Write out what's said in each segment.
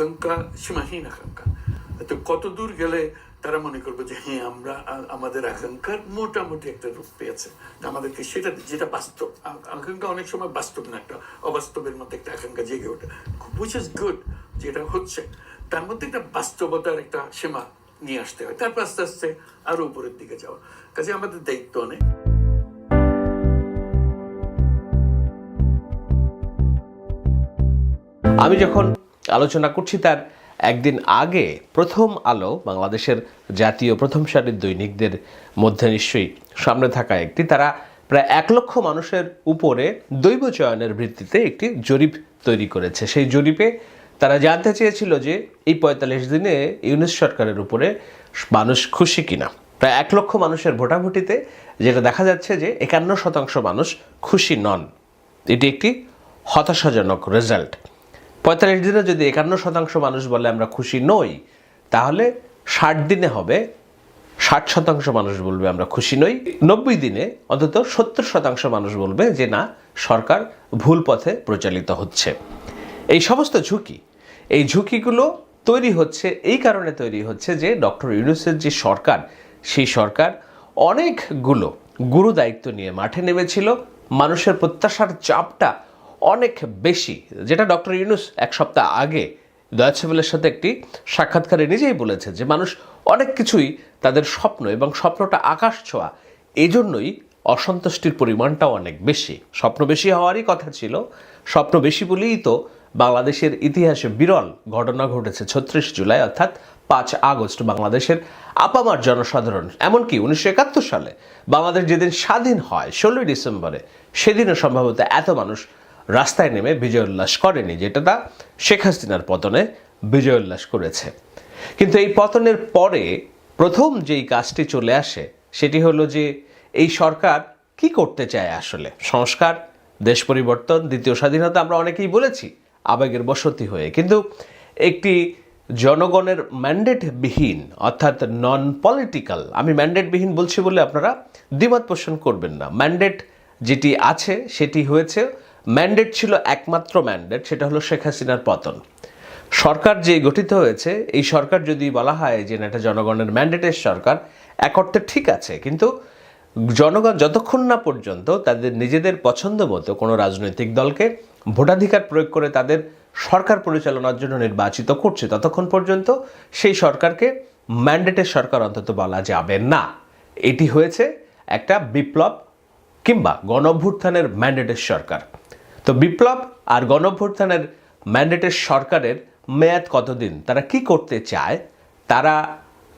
আকাঙ্ক্ষা সীমাহীন আকাঙ্ক্ষা তো কত দূর গেলে তারা মনে করবে যে হ্যাঁ আমরা আমাদের আকাঙ্ক্ষার মোটামুটি একটা রূপ পেয়েছে। আমাদেরকে সেটা, যেটা বাস্তব আকাঙ্ক্ষা অনেক সময় বাস্তব না, একটা অবাস্তবের মধ্যে একটা আকাঙ্ক্ষা জেগে ওঠে। উইচ ইজ গুড যেটা হচ্ছে। তার মধ্যে একটা বাস্তবতার একটা সীমা নিয়ে আসতে হয়। তারপর আস্তে আস্তে আরও উপরের দিকে যাওয়া। কাজে আমাদের দায়িত্ব অনেক। আমি যখন আলোচনা করছি তার একদিন আগে প্রথম আলো বাংলাদেশের জাতীয় প্রথম সারির দৈনিকদের মধ্যে নিশ্চয়ই সামনে থাকা একটি। তারা প্রায় এক লক্ষ মানুষের উপরে দৈব চয়নের ভিত্তিতে একটি জরিপ তৈরি করেছে। সেই জরিপে তারা জানতে চেয়েছিল যে এই পঁয়তাল্লিশ দিনে ইউনিস সরকারের উপরে মানুষ খুশি কিনা। প্রায় এক লক্ষ মানুষের ভোটাভুটিতে যেটা দেখা যাচ্ছে যে একান্ন শতাংশ মানুষ খুশি নন। এটি একটি হতাশাজনক রেজাল্ট পঁয়তাল্লিশ দিনে যদি একান্ন শতাংশ মানুষ বলে আমরা খুশি নই, তাহলে ষাট দিনে হবে, ষাট শতাংশ মানুষ বলবে আমরা খুশি নই, নব্বই দিনে অন্তত সত্তর শতাংশ মানুষ বলবে যে না, সরকার ভুল পথে প্রচালিত হচ্ছে। এই সমস্ত ঝুঁকি, এই ঝুঁকিগুলো তৈরি হচ্ছে, এই কারণে তৈরি হচ্ছে যে ডক্টর ইউনুসের যে সরকার, সেই সরকার অনেকগুলো গুরু দায়িত্ব নিয়ে মাঠে নেমেছিল। মানুষের প্রত্যাশার চাপটা অনেক বেশি। যেটা ডক্টর ইউনুস এক সপ্তাহ আগে দয়াছেবেলের সাথে একটি সাক্ষাৎকারে নিজেই বলেছে যে, মানুষ অনেক কিছুই তাদের স্বপ্ন এবং স্বপ্নটা আকাশ ছোঁয়া এই জন্যই অসন্তুষ্টির পরিমাণটাও অনেক বেশি। স্বপ্ন বেশি হওয়ারই কথা ছিল। স্বপ্ন বেশি বলেই তো বাংলাদেশের ইতিহাসে বিরল ঘটনা ঘটেছে ছত্রিশ জুলাই, অর্থাৎ পাঁচ আগস্ট বাংলাদেশের আপামার জনসাধারণ। এমনকি উনিশশো একাত্তর সালে বাংলাদেশ যেদিন স্বাধীন হয়, ষোলোই ডিসেম্বরে, সেদিনও সম্ভবত এত মানুষ রাস্তায় নেমে বিজয় উল্লাস করেনি, যেটা তা শেখ হাসিনার পতনে বিজয় উল্লাস করেছে। কিন্তু এই পতনের পরে প্রথম যেই কাজটি চলে আসে, সেটি হলো যে এই সরকার কি করতে চায় আসলে? সংস্কার, দেশ পরিবর্তন, দ্বিতীয় স্বাধীনতা, আমরা অনেকেই বলেছি, আবেগের বসতি হয়ে। কিন্তু একটি জনগণের ম্যান্ডেটবিহীন, অর্থাৎ নন পলিটিক্যাল আমি ম্যান্ডেটবিহীন বলছি বলে আপনারা দ্বিমত পোষণ করবেন না। ম্যান্ডেট যেটি আছে, সেটি হয়েছে ম্যান্ডেট ছিল একমাত্র ম্যান্ডেট সেটা হলো শেখ হাসিনার পতন। সরকার যে গঠিত হয়েছে, এই সরকার যদি বলা হয় যে এটা জনগণের ম্যান্ডেটের সরকার, এক অর্থে ঠিক আছে, কিন্তু জনগণ যতক্ষণ না পর্যন্ত তাদের নিজেদের পছন্দ মতো কোনো রাজনৈতিক দলকে ভোটাধিকার প্রয়োগ করে তাদের সরকার পরিচালনার জন্য নির্বাচিত করছে, ততক্ষণ পর্যন্ত সেই সরকারকে ম্যান্ডেটের সরকার অন্তত বলা যাবে না। এটি হয়েছে একটা বিপ্লব কিংবা গণঅভ্যুত্থানের ম্যান্ডেটের সরকার। তো বিপ্লব আর গণঅভ্যুত্থানের ম্যান্ডেটের সরকারের মেয়াদ কতদিন? তারা কি করতে চায়? তারা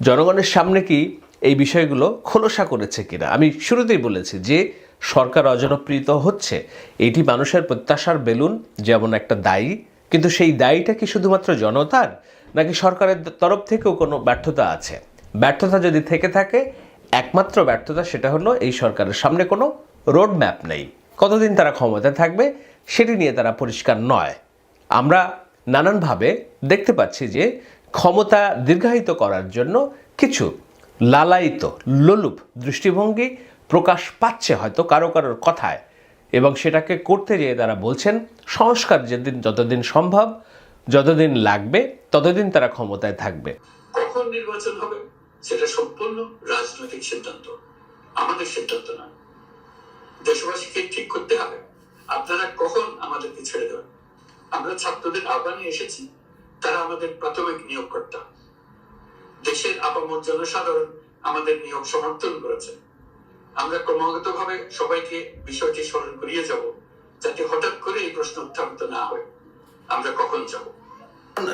জনগণের সামনে কি এই বিষয়গুলো খোলসা করেছে কিনা? আমি শুরুতেই বলেছি যে সরকার অজনপ্রিয়ত হচ্ছে। এটি মানুষের প্রত্যাশার বেলুন, যেমন একটা দায়ী। কিন্তু সেই দায়ীটা কি শুধুমাত্র জনতার, নাকি সরকারের তরফ থেকেও কোনো ব্যর্থতা আছে? ব্যর্থতা যদি থেকে থাকে, একমাত্র ব্যর্থতা সেটা হলো এই সরকারের সামনে কোনো রোড ম্যাপ নেই। কতদিন তারা ক্ষমতায় থাকবে? সেটি নিয়ে তারা পরিষ্কার নয়। আমরা নানানভাবে দেখতে পাচ্ছি যে ক্ষমতা দীর্ঘায়িত করার জন্য কিছু লালায়িত, লোলুপ দৃষ্টিভঙ্গি প্রকাশ পাচ্ছে হয়তো কারও কারোর কথায় এবং সেটাকে করতে যেয়ে তারা বলছেন, সংস্কার যেদিন যতদিন সম্ভব, যতদিন লাগবে, ততদিন তারা ক্ষমতায় থাকবে। কখন নির্বাচন হবে? সেটা সম্পূর্ণ রাজনৈতিক সিদ্ধান্ত। আমাদের সিদ্ধান্ত না। দেশবাসীকে ঠিক করতে হবে। আপনারা কখন আমাদেরকে ছেড়ে দেবেন? আমরা ছাত্রদের আহ্বানে এসেছি, তারা আমাদের প্রাথমিক নিয়োগকর্তা। দেশের আপামর জনসাধারণ আমাদের নিয়োগ সমর্থন করেছে। আমরা ক্রমাগত ভাবে সবাইকে বিষয়টি স্মরণ করিয়ে যাব, যাতে হঠাৎ করে এই প্রশ্ন উত্থাপিত না হয়। আমরা কখন যাব?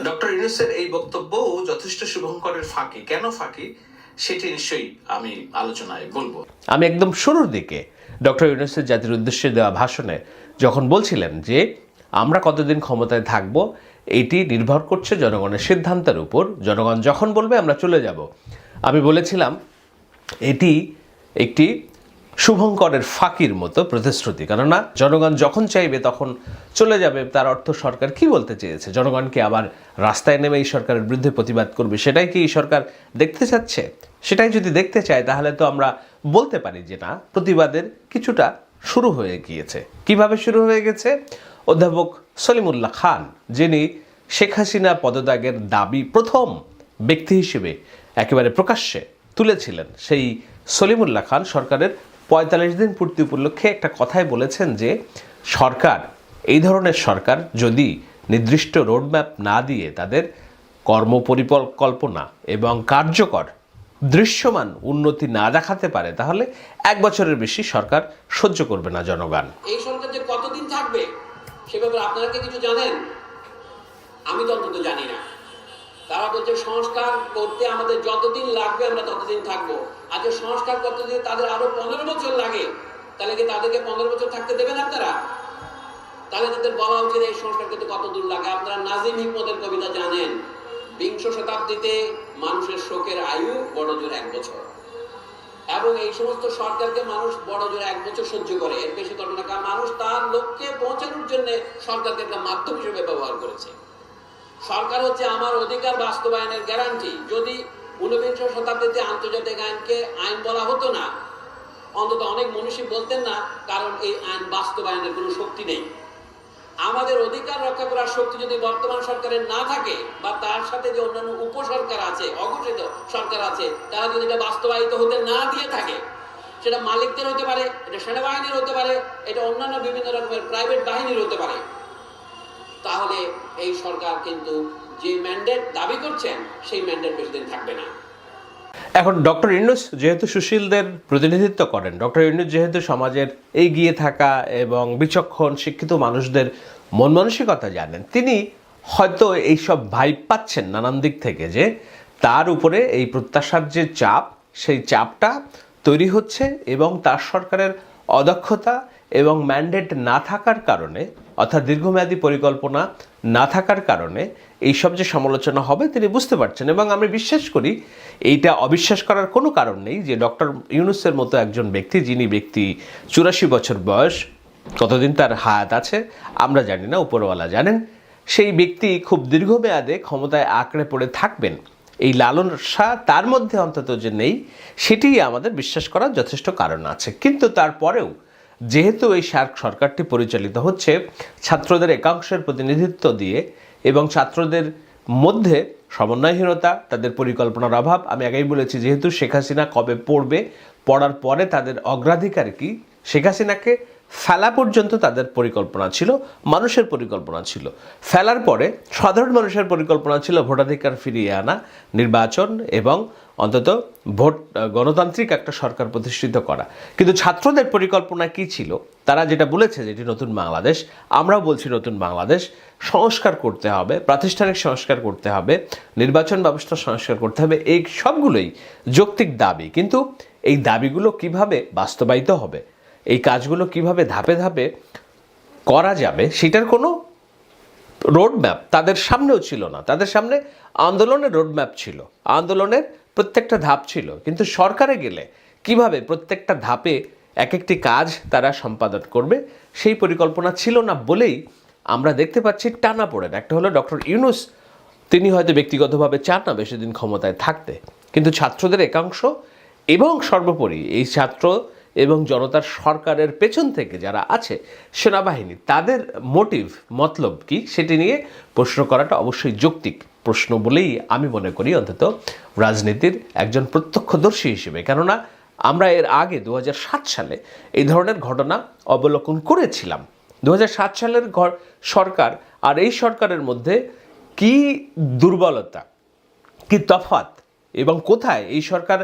ডক্টর ইউনুসের এই বক্তব্য যথেষ্ট শুভঙ্করের ফাঁকি। কেন ফাঁকি? সেটি নিশ্চয়ই আমি আলোচনায় বলব। আমি একদম শুরুর দিকে ডক্টর ইউনুসের জাতির উদ্দেশ্যে দেওয়া ভাষণে যখন বলছিলেন যে আমরা কতদিন ক্ষমতায় থাকব, এটি নির্ভর করছে জনগণের সিদ্ধান্তের উপর। জনগণ যখন বলবে, আমরা চলে যাব। আমি বলেছিলাম, এটি একটি শুভঙ্করের ফাঁকির মতো প্রতিশ্রুতি। কেননা, জনগণ যখন চাইবে তখন চলে যাবে, তার অর্থ সরকার কি বলতে চেয়েছে? জনগণকে আবার রাস্তায় নেমে এই সরকারের বিরুদ্ধে প্রতিবাদ করবে? সেটাই কি এই সরকার দেখতে চাচ্ছে? সেটাই যদি দেখতে চাই তাহলে তো আমরা বলতে পারি যে না, প্রতিবাদের কিছুটা শুরু হয়ে গিয়েছে। কীভাবে শুরু হয়ে গেছে? অধ্যাপক সলিমুল্লাহ খান, যিনি শেখ হাসিনা পদত্যাগের দাবি প্রথম ব্যক্তি হিসেবে একেবারে প্রকাশ্যে তুলেছিলেন। সেই সলিমুল্লাহ খান সরকারের পঁয়তাল্লিশ দিন পূর্তি উপলক্ষে একটা কথাই বলেছেন যে, সরকার, এই ধরনের সরকার যদি নির্দিষ্ট রোডম্যাপ না দিয়ে তাদের কর্ম কর্মপরিকল্পনা এবং কার্যকর দৃশ্যমান উন্নতি না দেখাতে পারে, তাহলে এক বছরের বেশি সরকার সহ্য করবে না জনগণ। এই সরকার যে কতদিন থাকবে, সে ব্যাপারে আপনারা কি কিছু জানেন? আমি তো অন্তত জানি না। তারা বলছে সংস্কার করতে আমাদের যতদিন লাগবে আমরা ততদিন থাকব। আর যে সংস্কার করতে যদি তাদের আরও পনেরো বছর লাগে, তাহলে কি তাদেরকে পনেরো বছর থাকতে দেবেন আপনারা? তাহলে তাদের বলা উচিত এই সংস্কার করতে কত দূর লাগে। আপনারা নাজিম হিকমতের কবিতা জানেন। বিংশ শতাব্দীতে মানুষের শোকের আয়ু বড় জোর এক বছর। এবং এই সমস্ত সরকারকে মানুষ বড় জোর এক বছর সহ্য করে। এর বেশি ঘটনা কারণ মানুষ তার লক্ষ্যে পৌঁছানোর জন্য সরকারকে একটা মাধ্যম হিসেবে ব্যবহার করেছে। সরকার হচ্ছে আমার অধিকার বাস্তবায়নের গ্যারান্টি যদি ঊনবিংশ শতাব্দীতে আন্তর্জাতিক আইনকে আইন বলা হতো না, অন্তত অনেক মনীষী বলতেন না, কারণ এই আইন বাস্তবায়নের কোনো শক্তি নেই। আমাদের অধিকার রক্ষা করার শক্তি যদি বর্তমান সরকারের না থাকে, বা তার সাথে যে অন্যান্য উপসরকার আছে, অঘোষিত সরকার আছে, তারা যদি এটা বাস্তবায়িত হতে না দিয়ে থাকে, সেটা মালিকদের হতে পারে, এটা সেনাবাহিনীর হতে পারে, এটা অন্যান্য বিভিন্ন রকমের প্রাইভেট বাহিনীর হতে পারে, তাহলে এই সরকার কিন্তু যে ম্যান্ডেট দাবি করছেন, সেই ম্যান্ডেট বেশি দিন থাকবে না। এখন ডক্টর ইউনুস যেহেতু সুশীলদের প্রতিনিধিত্ব করেন, ডক্টর ইউনুস যেহেতু সমাজের এগিয়ে থাকা এবং বিচক্ষণ শিক্ষিত মানুষদের মন মানসিকতা জানেন, তিনি হয়তো এইসব ভাইব পাচ্ছেন নানান দিক থেকে যে তার উপরে এই প্রত্যাশার যে চাপ, সেই চাপটা তৈরি হচ্ছে এবং তার সরকারের অদক্ষতা এবং ম্যান্ডেট না থাকার কারণে অর্থাৎ দীর্ঘমেয়াদী পরিকল্পনা না থাকার কারণে এইসব যে সমালোচনা হবে তিনি বুঝতে পারছেন এবং আমি বিশ্বাস করি এইটা অবিশ্বাস করার কোনো কারণ নেই যে ডক্টর ইউনুসের মতো একজন ব্যক্তি, যিনি ব্যক্তি চুরাশি বছর বয়স, কতদিন তার হায়াত আছে, আমরা জানি না, উপরওয়ালা জানেন, সেই ব্যক্তি খুব দীর্ঘমেয়াদে ক্ষমতায় আঁকড়ে পড়ে থাকবেন। এই লালসা তার মধ্যে অন্তত যে নেই সেটি আমাদের বিশ্বাস করার যথেষ্ট কারণ আছে। কিন্তু তারপরেও যেহেতু এই সার্ক সরকারটি পরিচালিত হচ্ছে, ছাত্রদের একাংশের প্রতিনিধিত্ব দিয়ে এবং ছাত্রদের মধ্যে সমন্বয়হীনতা, তাদের পরিকল্পনার অভাব, আমি আগেই বলেছি যেহেতু শেখ হাসিনা কবে পড়বে, পড়ার পরে তাদের অগ্রাধিকার কি, শেখ হাসিনাকে ফেলা পর্যন্ত তাদের পরিকল্পনা ছিল, মানুষের পরিকল্পনা ছিল। ফেলার পরে সাধারণ মানুষের পরিকল্পনা ছিল ভোটাধিকার ফিরিয়ে আনা, নির্বাচন এবং অন্তত ভোট গণতান্ত্রিক একটা সরকার প্রতিষ্ঠিত করা। কিন্তু ছাত্রদের পরিকল্পনা কি ছিল? তারা যেটা বলেছে যেটি নতুন বাংলাদেশ, আমরাও বলছি নতুন বাংলাদেশ, সংস্কার করতে হবে, প্রাতিষ্ঠানিক সংস্কার করতে হবে, নির্বাচন ব্যবস্থা সংস্কার করতে হবে, এই সবগুলোই যৌক্তিক দাবি। কিন্তু এই দাবিগুলো কীভাবে বাস্তবায়িত হবে? এই কাজগুলো কীভাবে ধাপে ধাপে করা যাবে? সেটার কোনো রোডম্যাপ তাদের সামনেও ছিল না। তাদের সামনে আন্দোলনের রোডম্যাপ ছিল। আন্দোলনের প্রত্যেকটা ধাপ ছিল। কিন্তু সরকারে গেলে কীভাবে প্রত্যেকটা ধাপে এক একটি কাজ তারা সম্পাদন করবে, সেই পরিকল্পনা ছিল না বলেই আমরা দেখতে পাচ্ছি টানা পড়েন একটা হলো ডক্টর ইউনুস, তিনি হয়তো ব্যক্তিগতভাবে চান না বেশি দিন ক্ষমতায় থাকতে। কিন্তু ছাত্রদের একাংশ এবং সর্বোপরি এই ছাত্র এবং জনতার সরকারের পেছন থেকে যারা আছে সেনাবাহিনী, তাদের মোটিভ, মতলব কি সেটি নিয়ে প্রশ্ন করাটা অবশ্যই যৌক্তিক। প্রশ্ন বলেই আমি মনে করি অন্তত রাজনীতির একজন প্রত্যক্ষদর্শী হিসেবে। কেননা আমরা এর আগে দু হাজার সাত সালে এই ধরনের ঘটনা অবলোকন করেছিলাম। দু হাজার সাত সালের ঘর, সরকার আর এই সরকারের মধ্যে কি দুর্বলতা, কি তফাত এবং কোথায় এই সরকার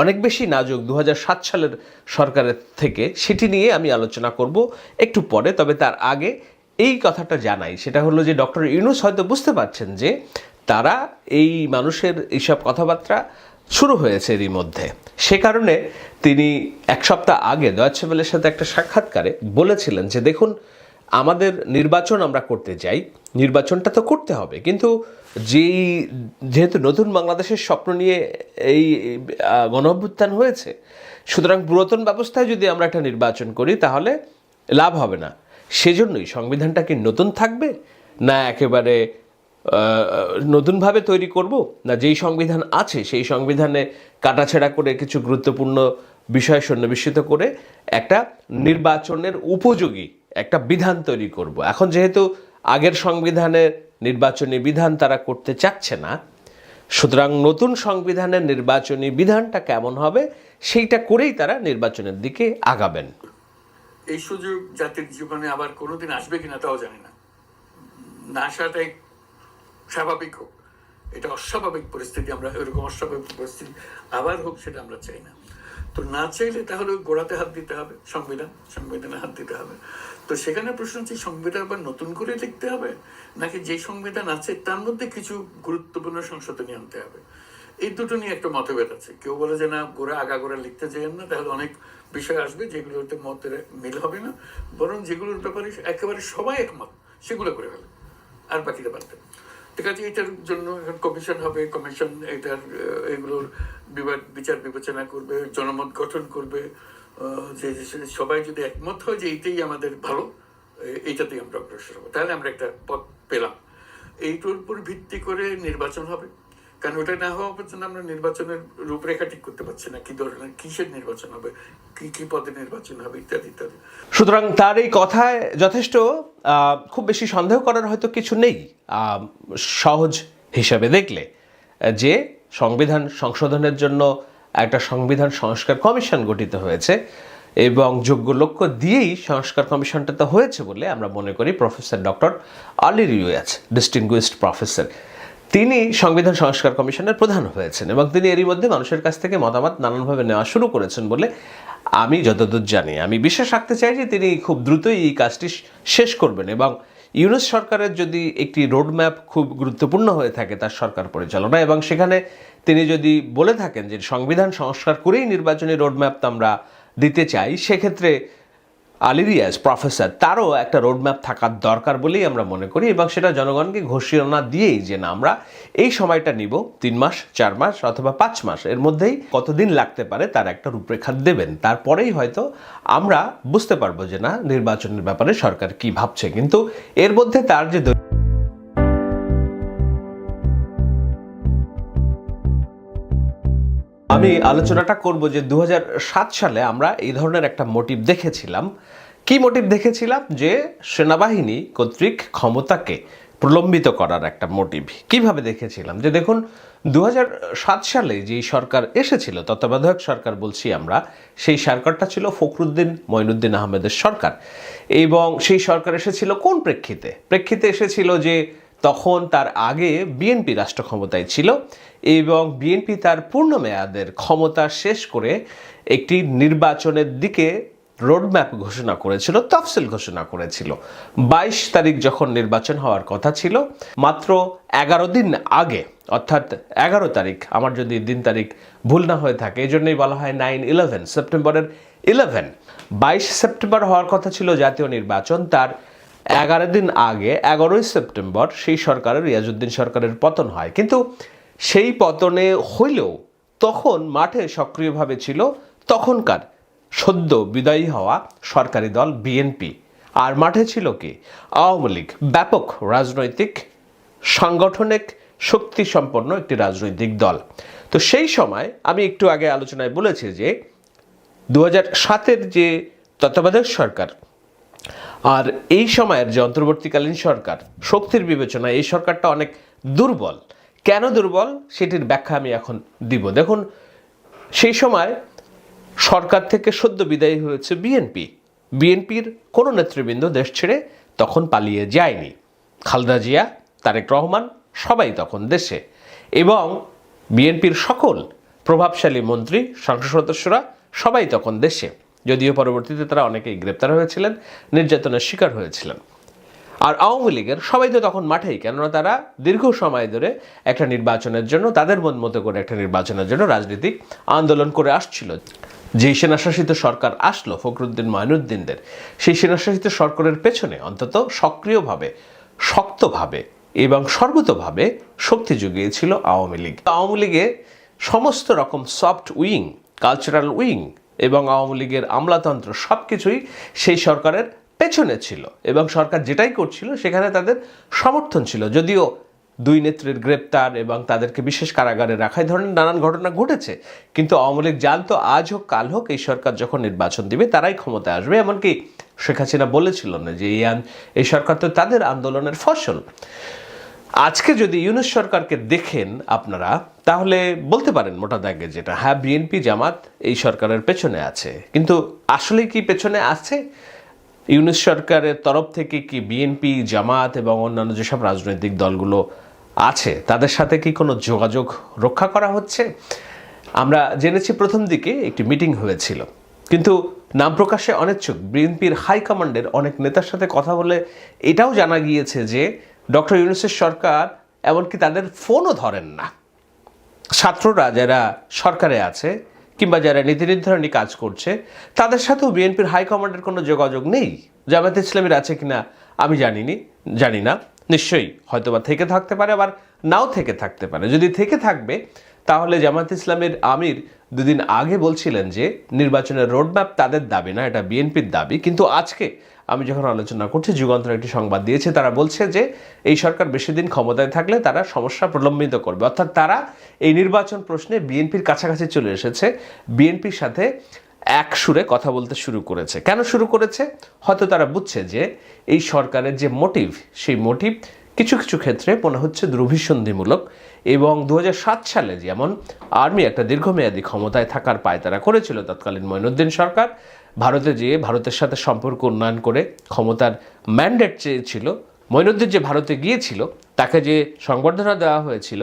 অনেক বেশি নাজুক দু হাজার সাত সালের সরকারের থেকে, সেটি নিয়ে আমি আলোচনা করব একটু পরে। তবে তার আগে এই কথাটা জানাই। সেটা হলো যে ডক্টর ইউনুস হয়তো বুঝতে পারছেন যে তারা এই মানুষের এইসব কথাবার্তা শুরু হয়েছে এরই মধ্যে। সে কারণে তিনি এক সপ্তাহ আগে দয়াচ্ছেবেলের সাথে একটা সাক্ষাৎকারে বলেছিলেন যে দেখুন আমাদের নির্বাচন আমরা করতে যাই নির্বাচনটা তো করতে হবে। কিন্তু যেই যেহেতু নতুন বাংলাদেশের স্বপ্ন নিয়ে এই আহ, গণ অভ্যুত্থান হয়েছে সুতরাং পুরাতন ব্যবস্থায় যদি আমরা একটা নির্বাচন করি তাহলে লাভ হবে না। সেজন্যই সংবিধানটা কি নতুন থাকবে? না একেবারে নতুনভাবে তৈরি করব? না, যেই সংবিধান আছে, সেই সংবিধানে কাটাছেড়া করে কিছু গুরুত্বপূর্ণ বিষয় সন্নিবেশিত করে একটা নির্বাচনের উপযোগী একটা বিধান তৈরি করব। এখন যেহেতু আগের সংবিধানের নির্বাচনী বিধান তারা করতে চাচ্ছে না, সুতরাং নতুন সংবিধানের নির্বাচনী বিধানটা কেমন হবে সেইটা করেই তারা নির্বাচনের দিকে আগাবেন। এই সুযোগ জাতির জীবনে আবার কোনোদিন আসবে কিনা তাও জানি না। না আসাটাই স্বাভাবিক হোক এটা অস্বাভাবিক পরিস্থিতি, আমরা এরকম অস্বাভাবিক পরিস্থিতি আবার হোক সেটা আমরা চাই না। তো না চাইলে তাহলে গোড়াতে হাত দিতে হবে, সংবিধান, সংবিধানে হাত দিতে হবে। তো সেখানে প্রশ্ন হচ্ছে সংবিধান আবার নতুন করে লিখতে হবে? নাকি যে সংবিধান আছে, তার মধ্যে কিছু গুরুত্বপূর্ণ সংশোধনী আনতে হবে? এই দুটো নিয়ে একটা মতভেদ আছে। কেউ বলে যে, না, গোড়া আগা গোড়া লিখতে চাইেন না। তাহলে অনেক বিষয় আসবে যেগুলোতে মতের মিল হবে না। বরং যেগুলোর ব্যাপারে একেবারে সবাই একমত, সেগুলো করে ফেলে। আর বাকিটা বাদ আছে এটার জন্য এখন কমিশন হবে, কমিশন এটার এগুলোর বিবাদ বিচার বিবেচনা করবে, জনমত গঠন করবে যে সবাই যদি একমত হয় যে এইটাই আমাদের ভালো এইটাতেই আমরা অগ্রসর হব। তাহলে আমরা একটা পথ পেলাম। এইটার উপর ভিত্তি করে নির্বাচন হবে। কারণ ওটা না হওয়া পর্যন্ত আমরা নির্বাচনের রূপরেখা ঠিক করতে পারছি না। কি ধরনের, কিসের নির্বাচন হবে? কি কি পদে নির্বাচন হবে? ইত্যাদি ইত্যাদি। সুতরাং তার এই কথায় যথেষ্ট খুব বেশি সন্দেহ করার হয়তো কিছু নেই সহজ হিসাবে দেখলে, যে সংবিধান সংশোধনের জন্য একটা সংবিধান সংস্কার কমিশন গঠিত হয়েছে এবং যোগ্য লক্ষ্য দিয়েই সংস্কার কমিশনটা তো হয়েছে বলে আমরা মনে করি professor doctor Ali Riaz distinguished professor তিনি সংবিধান সংস্কার কমিশনের প্রধান হয়েছেন এবং তিনি এরই মধ্যে মানুষের কাছ থেকে মতামত নানানভাবে নেওয়া শুরু করেছেন বলে আমি যতদূর জানি। আমি বিশ্বাস রাখতে চাই যে তিনি খুব দ্রুতই এই কাজটি শেষ করবেন এবং ইউনুস সরকারের যদি একটি রোডম্যাপ খুব গুরুত্বপূর্ণ হয়ে থাকে তার সরকার পরিচালনা এবং সেখানে তিনি যদি বলে থাকেন যে সংবিধান সংস্কার করেই নির্বাচনী রোডম্যাপ আমরা দিতে চাই, সেক্ষেত্রে আলিরিয়াস প্রফেসর, তারও একটা রোডম্যাপ থাকার দরকার বলেই আমরা মনে করি এবং সেটা জনগণকে ঘোষণা দিয়েই যে না, আমরা এই সময়টা নিব, তিন মাস, চার মাস অথবা পাঁচ মাস, এর মধ্যেই কতদিন লাগতে পারে তার একটা রূপরেখা দেবেন। তারপরেই হয়তো আমরা বুঝতে পারব যে না, নির্বাচনের ব্যাপারে সরকার কি ভাবছে। কিন্তু এর মধ্যে তার যে আমি আলোচনাটা করব যে দু হাজার সাত সালে আমরা এই ধরনের একটা মোটিভ দেখেছিলাম। কি মোটিভ দেখেছিলাম? যে সেনাবাহিনী কর্তৃক ক্ষমতাকে প্রলম্বিত করার একটা মোটিভ। কীভাবে দেখেছিলাম? যে দেখুন দু হাজার সাত সালে যেই সরকার এসেছিল, তত্ত্বাবধায়ক সরকার বলছি আমরা, সেই সরকারটা ছিল ফখরুদ্দিন মঈনুদ্দিন আহমেদের সরকার। এবং সেই সরকার এসেছিল কোন প্রেক্ষিতে? প্রেক্ষিতে এসেছিল যে তখন তার আগে বিএনপি রাষ্ট্র ক্ষমতায় ছিল এবং বিএনপি তার পূর্ণ মেয়াদের ক্ষমতা শেষ করে একটি নির্বাচনের দিকে রোডম্যাপ ঘোষণা করেছিল, তফসিল ঘোষণা করেছিল। বাইশ তারিখ যখন নির্বাচন হওয়ার কথা ছিল, মাত্র এগারো দিন আগে, অর্থাৎ এগারো তারিখ, আমার যদি দিন তারিখ ভুল না হয়ে থাকে এই জন্যই বলা হয় নাইন ইলেভেন সেপ্টেম্বরের ইলেভেন বাইশ সেপ্টেম্বর হওয়ার কথা ছিল জাতীয় নির্বাচন, তার এগারো দিন আগে, এগারোই সেপ্টেম্বর সেই সরকারের রিয়াজউদ্দিন সরকারের পতন হয়। কিন্তু সেই পতনে হইলেও তখন মাঠে সক্রিয়ভাবে ছিল তখনকার সদ্য বিদায়ী হওয়া সরকারি দল বিএনপি। আর মাঠে ছিল কি? আওয়ামী লীগ, ব্যাপক রাজনৈতিক সাংগঠনিক শক্তি সম্পন্ন একটি রাজনৈতিক দল। তো সেই সময় আমি একটু আগে আলোচনায় বলেছি যে দু সাতের যে তত্ত্বাবধায়ক সরকার আর এই সময়ের যে অন্তর্বর্তীকালীন সরকার, শক্তির বিবেচনায় এই সরকারটা অনেক দুর্বল। কেন দুর্বল সেটির ব্যাখ্যা আমি এখন দিব। দেখুন, সেই সময় সরকার থেকে সদ্য বিদায়ী হয়েছে বিএনপি। বিএনপির কোনো নেতৃবৃন্দ দেশ ছেড়ে তখন পালিয়ে যায়নি। খালদা জিয়া, তারেক রহমান সবাই তখন দেশে। এবং বিএনপির সকল প্রভাবশালী মন্ত্রী, সংসদ সদস্যরা সবাই তখন দেশে। যদিও পরবর্তীতে তারা অনেকেই গ্রেপ্তার হয়েছিলেন, নির্যাতনের শিকার হয়েছিলেন। আর আওয়ামী লীগের সবাই তো তখন মাঠেই, কেননা তারা দীর্ঘ সময় ধরে একটা নির্বাচনের জন্য, তাদের মন মতো করে একটা নির্বাচনের জন্য রাজনৈতিক আন্দোলন করে আসছিল। যেই সেনাশাসিত সরকার আসলো, ফখরুদ্দিন মাইনুদ্দিনদের সেই সেনাশাসিত সরকারের পেছনে অন্তত সক্রিয়ভাবে, শক্তভাবে এবং সর্বতভাবে শক্তি জুগিয়েছিল আওয়ামী লীগ। আওয়ামী লীগে সমস্ত রকম সফট উইং কালচারাল উইং এবং আওয়ামী লীগের আমলাতন্ত্র সব কিছুই সেই সরকারের পেছনে ছিল এবং সরকার যেটাই করছিল, সেখানে তাদের সমর্থন ছিল। যদিও দুই নেত্রীর গ্রেপ্তার এবং তাদেরকে বিশেষ কারাগারে রাখা ধরনের নানান ঘটনা ঘটেছে, কিন্তু আওয়ামী লীগ জানতো আজ হোক, কাল হোক, এই সরকার যখন নির্বাচন দিবে, তারাই ক্ষমতায় আসবে, এমনকি শেখ হাসিনা বলেছিল না যে এই এই সরকার তো তাদের আন্দোলনের ফসল। আজকে যদি ইউনুস সরকারকে দেখেন আপনারা, তাহলে বলতে পারেন মোটা দাগে যেটা হ্যাঁ বিএনপি জামাত এই সরকারের পেছনে আছে, কিন্তু আসলে কি পেছনে আছে? ইউনুস সরকারের তরফ থেকে কি বিএনপি জামাত এবং অন্যান্য যেসব রাজনৈতিক দলগুলো আছে, তাদের সাথে কি কোনো যোগাযোগ রক্ষা করা হচ্ছে? আমরা জেনেছি প্রথম দিকে একটি মিটিং হয়েছিল, কিন্তু নাম প্রকাশে অনিচ্ছুক। বিএনপির হাইকমান্ডের অনেক নেতার সাথে কথা বলে এটাও জানা গিয়েছে যে ডক্টর ইউনুসের সরকার এমনকি তাদের ফোনও ধরেন না। ছাত্ররা যারা সরকারে আছে কিংবা যারা নীতি নির্ধারণী কাজ করছে, তাদের সাথেও বিএনপির হাইকমান্ডের কোনো যোগাযোগ নেই? জামাত ইসলামের আছে কিনা আমি জানিনি, জানি না। নিশ্চয়ই হয়তোবা থেকে থাকতে পারে, আবার নাও থেকে থাকতে পারে। যদি থেকে থাকবে, তাহলে জামাত ইসলামের আমির দুদিন আগে বলছিলেন যে, নির্বাচনের রোডম্যাপ তাদের দাবি না, এটা বিএনপির দাবি। কিন্তু আজকে আমি যখন আলোচনা করছি, যুগান্তর একটি সংবাদ দিয়েছে, তারা বলছে যে এই সরকার বেশি দিন ক্ষমতায় থাকলে তারা সমস্যা প্রলম্বিত করবে। অর্থাৎ তারা এই নির্বাচন প্রশ্নে বিএনপির কাছাকাছি চলে এসেছে। বিএনপির সাথে এক সুরে কথা বলতে শুরু করেছে। কেন শুরু করেছে? হয়তো তারা বুঝছে যে এই সরকারের যে মোটিভ, সেই মোটিভ কিছু কিছু ক্ষেত্রে মনে হচ্ছে দুর্ভিসন্ধিমূলক এবং দু হাজার সাত সালে যেমন আর্মি একটা দীর্ঘমেয়াদী ক্ষমতায় থাকার পায়তারা করেছিল, তৎকালীন মঈনুদ্দিন সরকার ভারতে যেয়ে ভারতের সাথে সম্পর্ক উন্নয়ন করে ক্ষমতার ম্যান্ডেট চেয়েছিল মঈনুদ্দিন যে ভারতে গিয়েছিল, তাকে যে সংবর্ধনা দেওয়া হয়েছিল,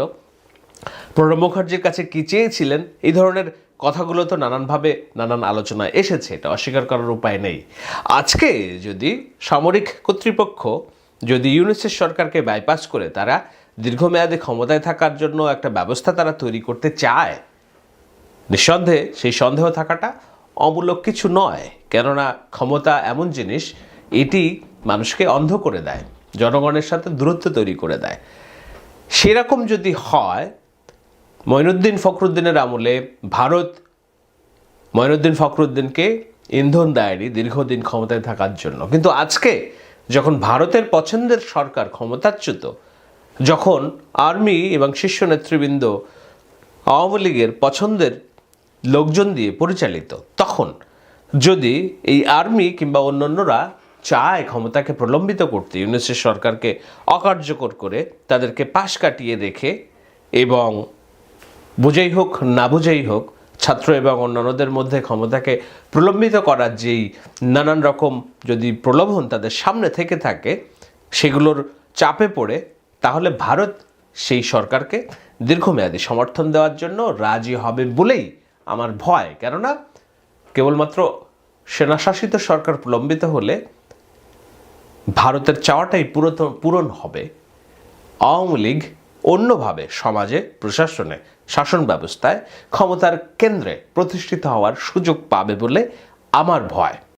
প্রণব মুখার্জির কাছে কী চেয়েছিলেন, এই ধরনের কথাগুলো তো নানানভাবে নানান আলোচনায় এসেছে, এটা অস্বীকার করার উপায় নেই। আজকে যদি সামরিক কর্তৃপক্ষ, যদি ইউনিসেফ সরকারকে বাইপাস করে তারা দীর্ঘমেয়াদে ক্ষমতায় থাকার জন্য একটা ব্যবস্থা তারা তৈরি করতে চায়, নিঃসন্দেহে সেই সন্দেহ থাকাটা অমূলক কিছু নয়, কেননা ক্ষমতা এমন জিনিস, এটি মানুষকে অন্ধ করে দেয়, জনগণের সাথে দূরত্ব তৈরি করে দেয়। সেরকম যদি হয়, মঈনুদ্দিন ফখরুদ্দিনের আমলে ভারত মঈনুদ্দিন ফখরুদ্দিনকে ইন্ধন দেয়নি দীর্ঘদিন ক্ষমতায় থাকার জন্য। কিন্তু আজকে যখন ভারতের পছন্দের সরকার ক্ষমতাচ্যুত, যখন আর্মি এবং শীর্ষ নেতৃবৃন্দ আওয়ামী লীগের পছন্দের লোকজন দিয়ে পরিচালিত। তখন যদি এই আর্মি কিংবা অন্যান্যরা চায় ক্ষমতাকে প্রলম্বিত করতে ইউনিসেফ সরকারকে অকার্যকর করে তাদেরকে পাশ কাটিয়ে রেখে এবং বোঝাই হোক, না বুঝেই হোক, ছাত্র এবং অন্যান্যদের মধ্যে ক্ষমতাকে প্রলম্বিত করার যেই নানান রকম যদি প্রলোভন তাদের সামনে থেকে থাকে, সেগুলোর চাপে পড়ে, তাহলে ভারত সেই সরকারকে দীর্ঘমেয়াদী সমর্থন দেওয়ার জন্য রাজি হবে বলেই আমার ভয়। কেননা কেবলমাত্র সেনাশাসিত সরকার প্রলম্বিত হলে ভারতের চাওয়াটাই পূরণ হবে। আওয়ামী লীগ অন্যভাবে সমাজে, প্রশাসনে, শাসন ব্যবস্থায় ক্ষমতার কেন্দ্রে প্রতিষ্ঠিত হওয়ার সুযোগ পাবে বলে আমার ভয়।